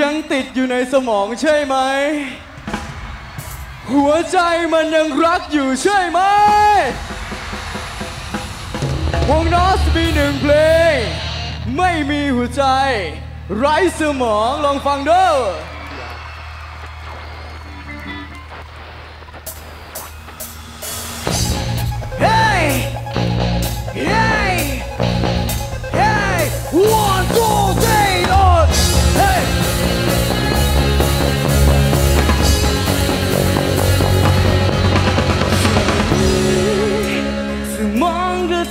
ยังติดอยู่ในสมองใช่ไหม หัวใจมันยังรักอยู่ใช่ไหม วงนอสมีหนึ่งเพลง ไม่มีหัวใจ ไร้สมองลองฟังดูเฮ้ยเฮ้ยเฮ้ย one two three on hey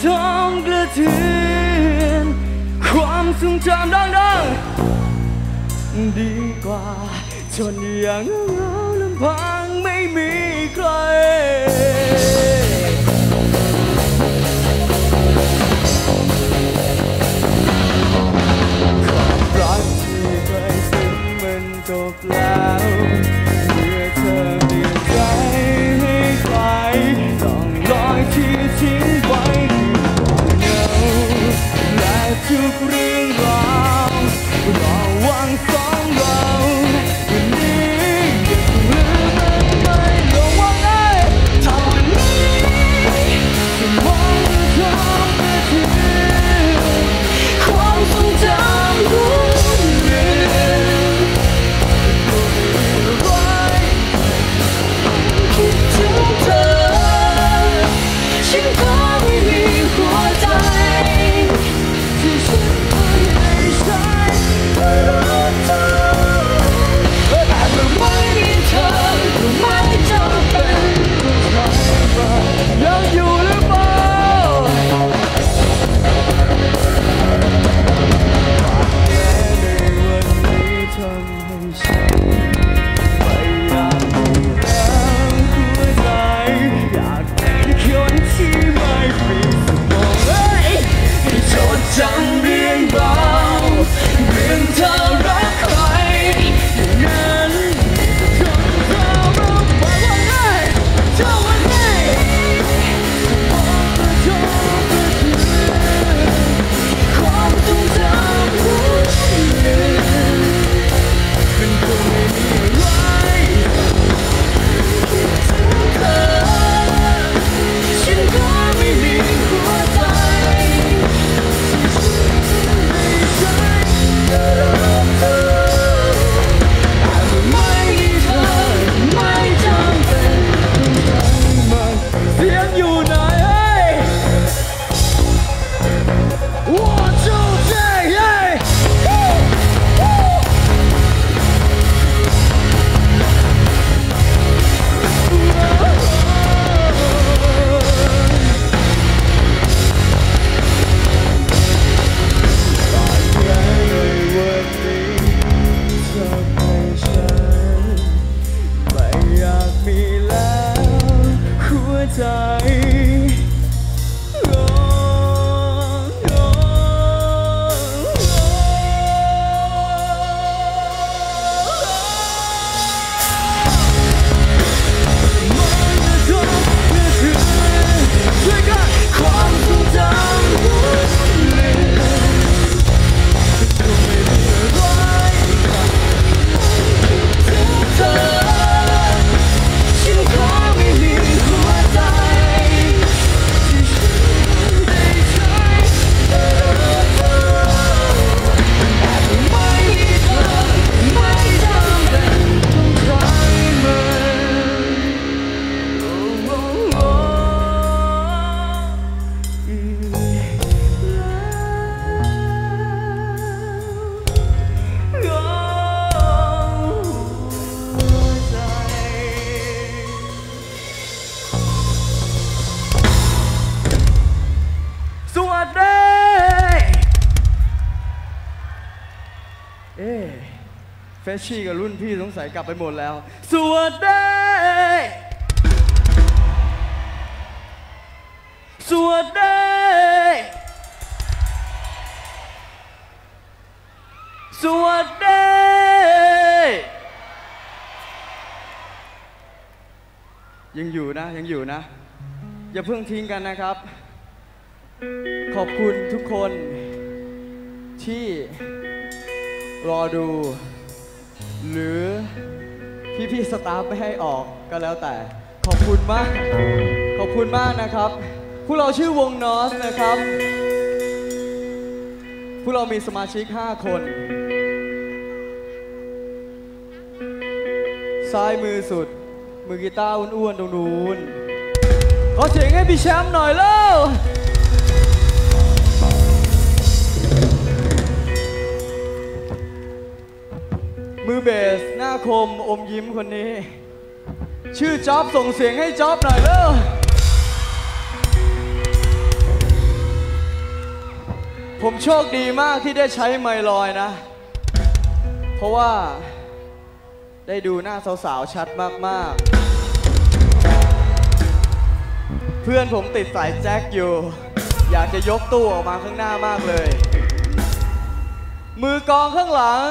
ท้องกระเทือนความทรงจำดังๆดีกว่าจนอย่างเงาลำพังไม่มีใครความรักที่เคยซึ้งมันจบแล้ว ชชี่กับรุ่นพี่สงสัยกลับไปหมดแล้ว สวัสดีสวัสดีสวัสดียังอยู่นะยังอยู่นะ อย่าเพิ่งทิ้งกันนะครับ ขอบคุณทุกคนที่รอดู หรือพี่ๆสตาฟไม่ให้ออกก็แล้วแต่ ขอบคุณมาก ขอบคุณมากนะครับ พวกเราชื่อวงนอสนะครับ พวกเรามีสมาชิก 5 คน ซ้ายมือสุด มือกีตาร์อ้วนๆตรงนู้นขอเสียงให้พี่แชมป์หน่อยเร็ว เบส หน้าคมอมยิ้มคนนี้ ชื่อจ๊อบส่งเสียงให้จ๊อบหน่อยเร็วผมโชคดีมากที่ได้ใช้ไมลอยนะ เพราะว่าได้ดูหน้าสาวๆ ชัดมาก ๆ เพื่อนผมติดสายแจ็คอยู่ อยากจะยกตู้ออกมาข้างหน้า มากเลย มือกองข้างหลัง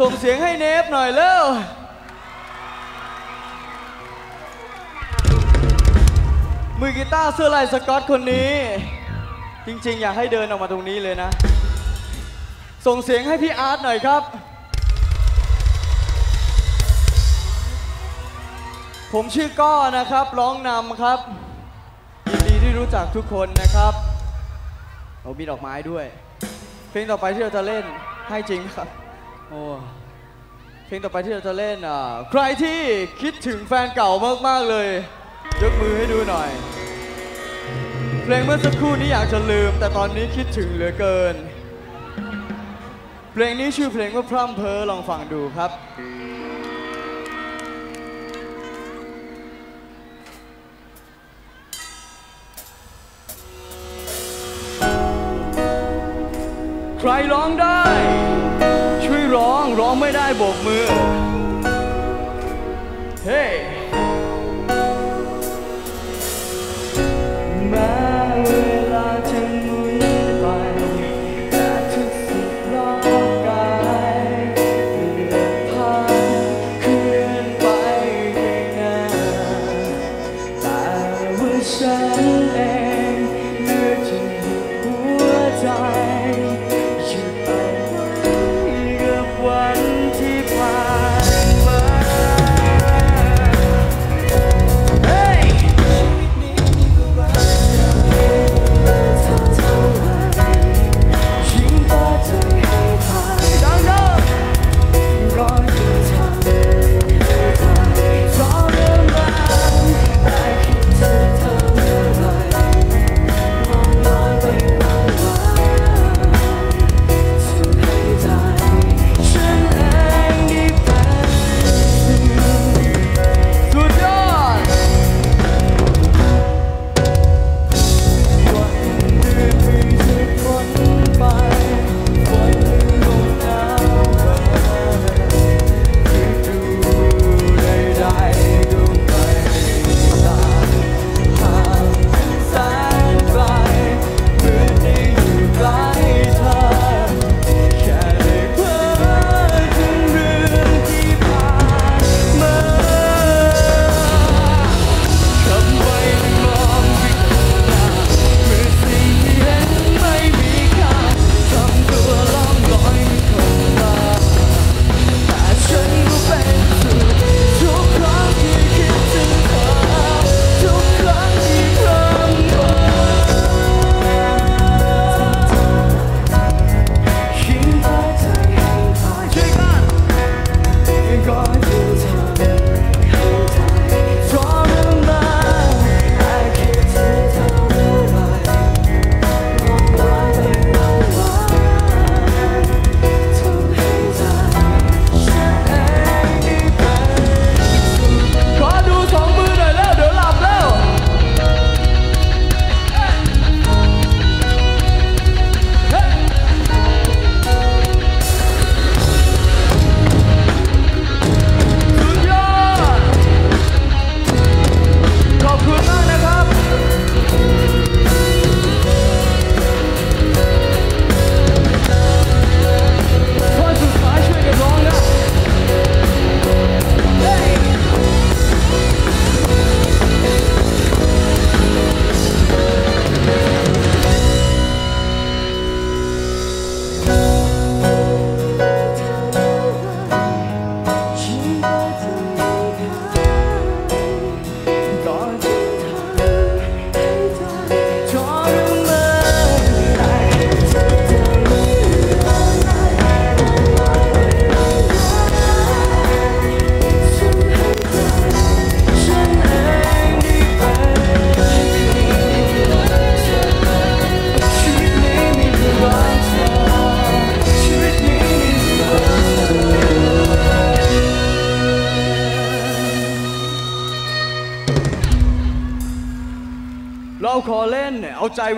ส่งเสียงให้เนฟหน่อยเร็วมือกีตาร์เสื้อลายสกอตคนนี้ จริงๆ อยากให้เดินออกมาตรงนี้เลยนะ ส่งเสียงให้พี่อาร์ตหน่อยครับ ผมชื่อก้อนะครับ ร้องนำครับ ยินดีที่รู้จักทุกคนนะครับเรามีดอกไม้ด้วย เพลงต่อไปที่เราจะเล่นให้จริงครับ โอ้เพลงต่อไปที่เราจะเล่นอ่าใครที่คิดถึงแฟนเก่ามากๆเลย ยกมือให้ดูหน่อย เพลงเมื่อสักครู่นี้อยากจะลืม แต่ตอนนี้คิดถึงเหลือเกิน เพลงนี้ชื่อเพลงว่าพร่ำเพ้อลองฟังดูครับใครร้องได้ ร้องร้องไม่ได้โบกมือ เฮ้แ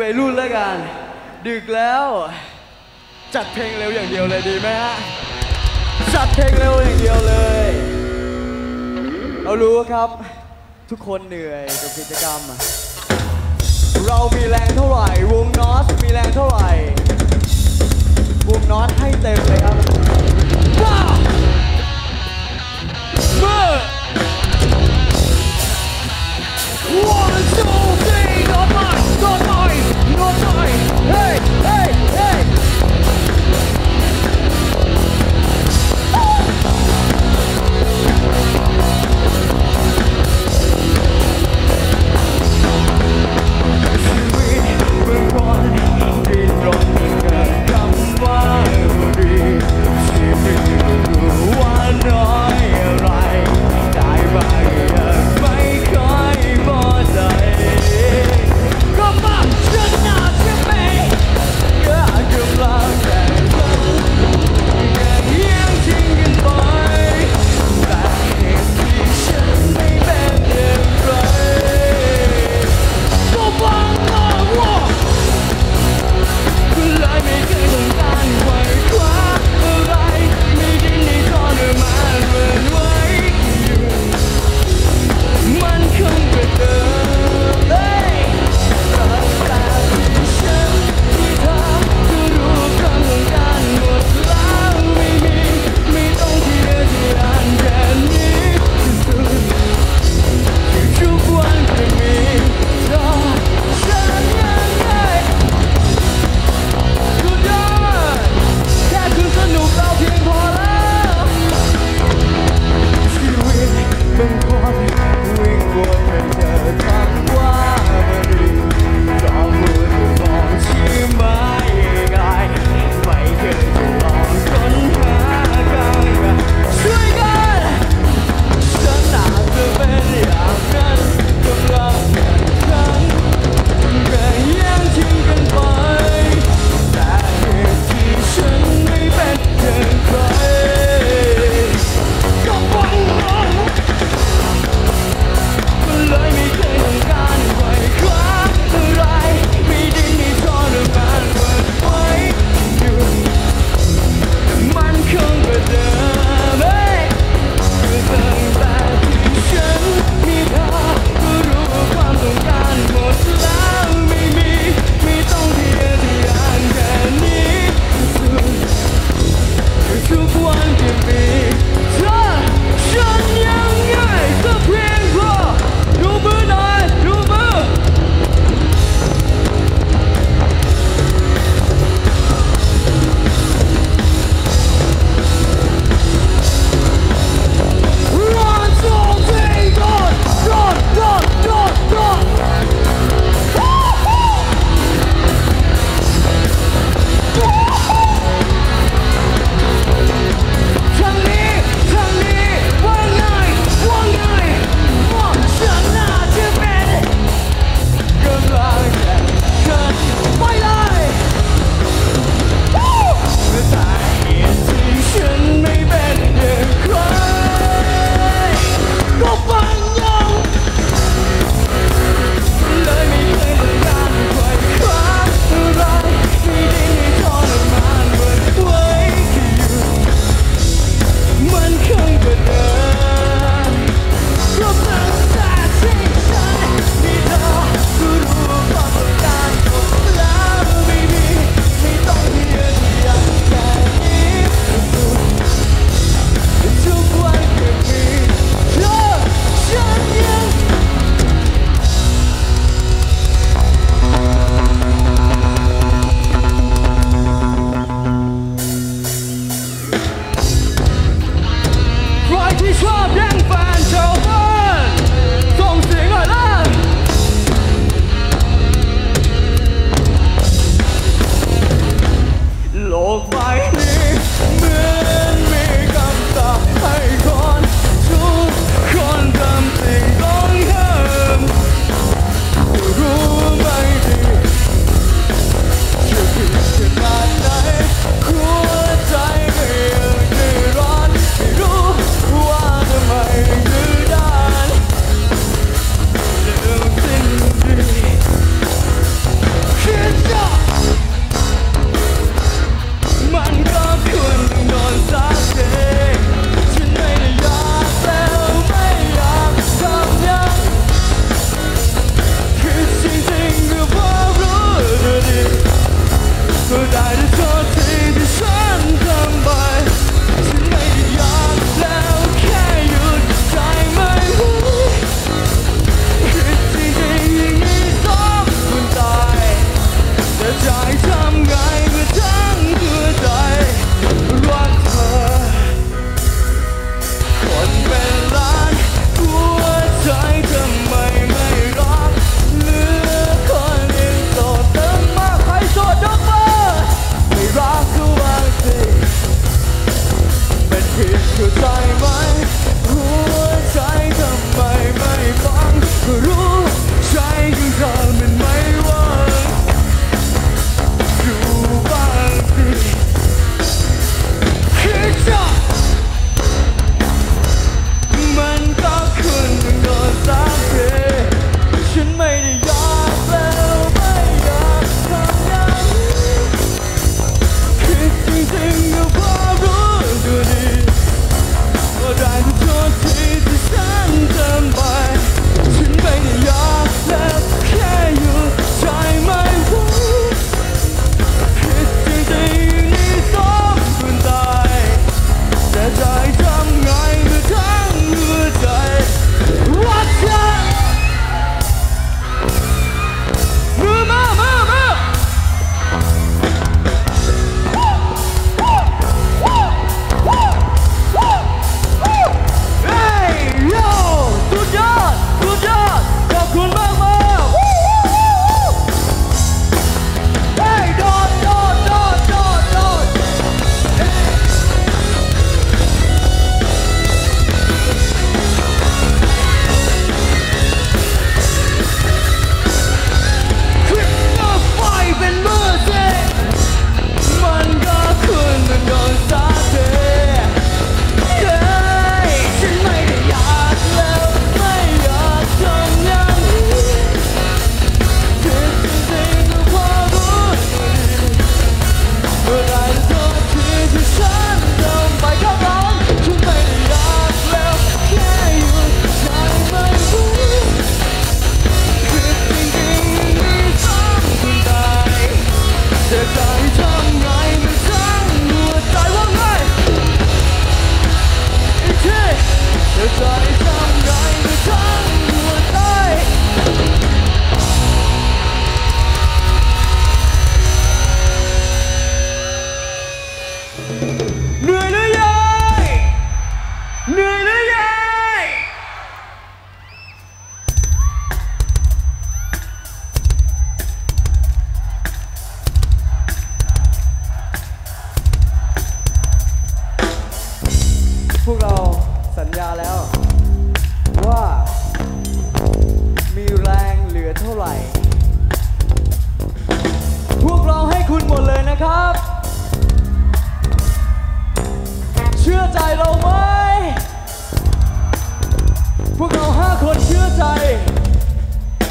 วัยรุ่นแล้วกัน ดึกแล้ว จัดเพลงเร็วอย่างเดียวเลยดีไหมฮะ จัดเพลงเร็วอย่างเดียวเลย เรารู้ครับ ทุกคนเหนื่อยกับกิจกรรม เรามีแรงเท่าไหร่ วงนอสมีแรงเท่าไหร่ วงนอสให้เต็มเลยครับว้าวเมื่อ One,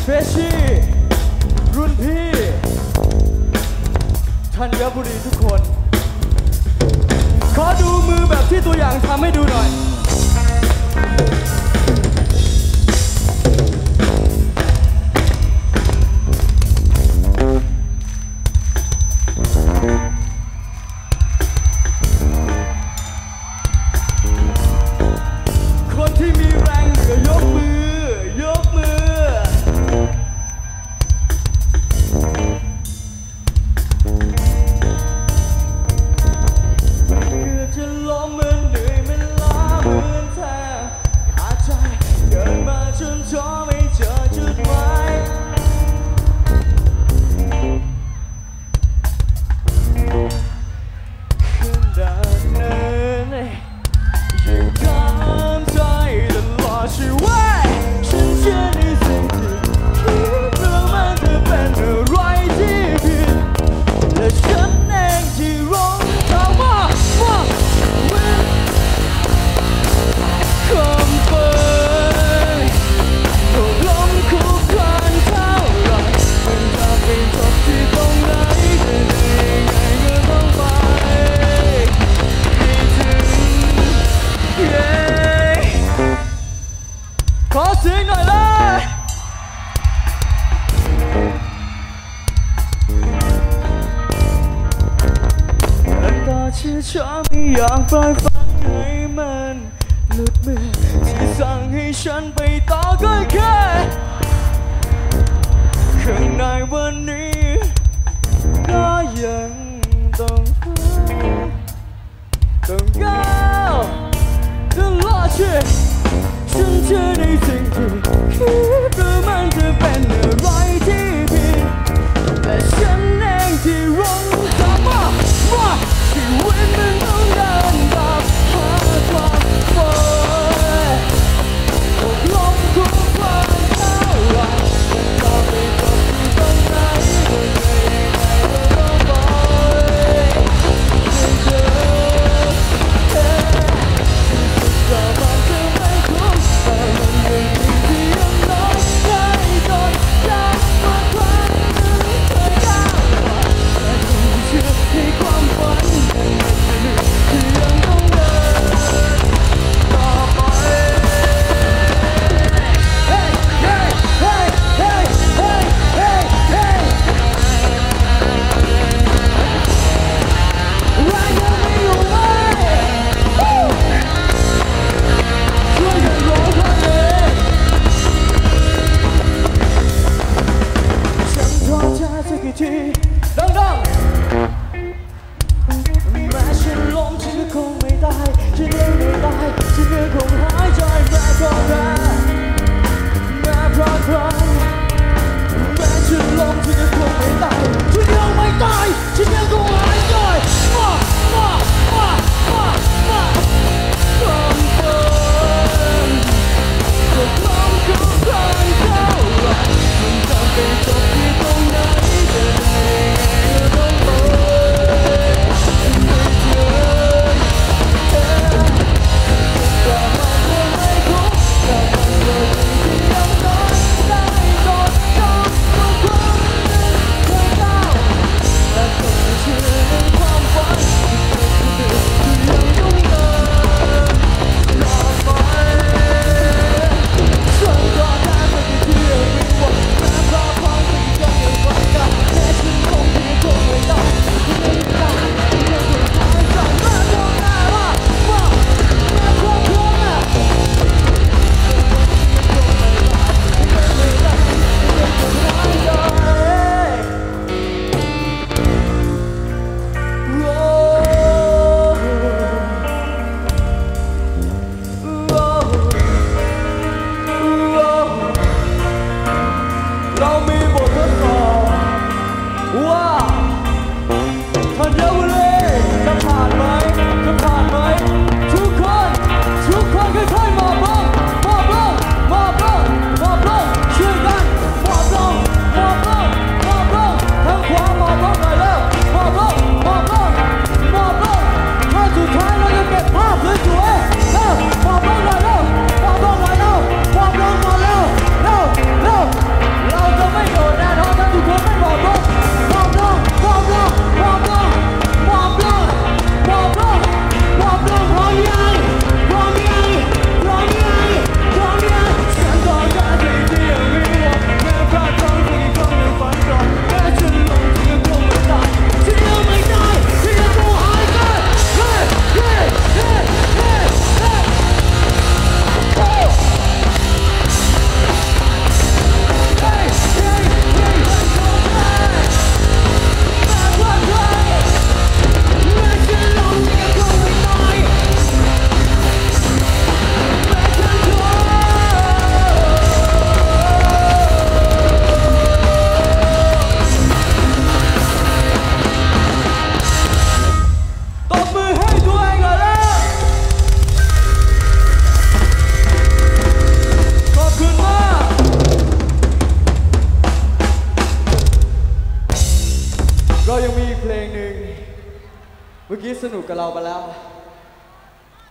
ชชี่ รุ่นพี่ทันญบุรีทุกคน ขอดูมือแบบที่ตัวอย่างทำให้ดูหน่อย ชื่อช้าไม่อยากปล่อยฝันให้มันหลุดมือที่สั่งให้ฉันไปต่อก็แค่ข้างในวันนี้ก็ยังต้องต้องก้าวตลอดชีวิตฉันเชื่อในสิ่งที่คิดว่อมันจะเป็นเรื่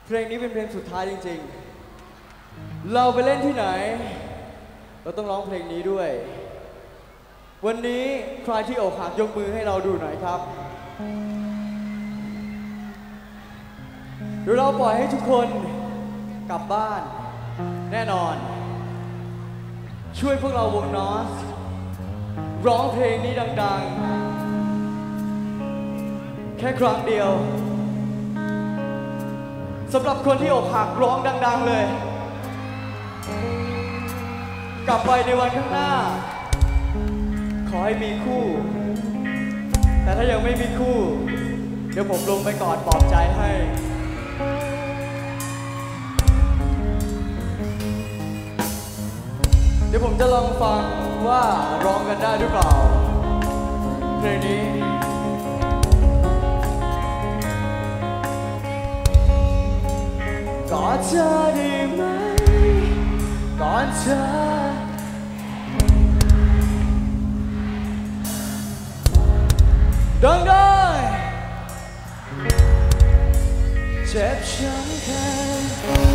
เพลงนี้เป็นเพลงสุดท้ายจริง ๆ เราไปเล่นที่ไหน เราต้องร้องเพลงนี้ด้วย วันนี้ใครที่อกหักยกมือให้เราดูหน่อยครับเดี๋ยวเราปล่อยให้ทุกคนกลับบ้าน แน่นอน ช่วยพวกเราวงนอสร้องเพลงนี้ดัง ๆ แค่ครั้งเดียว สำหรับคนที่อกหักร้องดัง ๆ เลย กลับไปในวันข้างหน้า ขอให้มีคู่ แต่ถ้ายังไม่มีคู่ เดี๋ยวผมลงไปกอดปลอบใจให้เดี๋ยวผมจะลองฟังว่าร้องกันได้หรือเปล่าเพลงนี้ ก่อนเธอได้ไหมก่อนเธอ ดังได้เจ็บช้ำแค่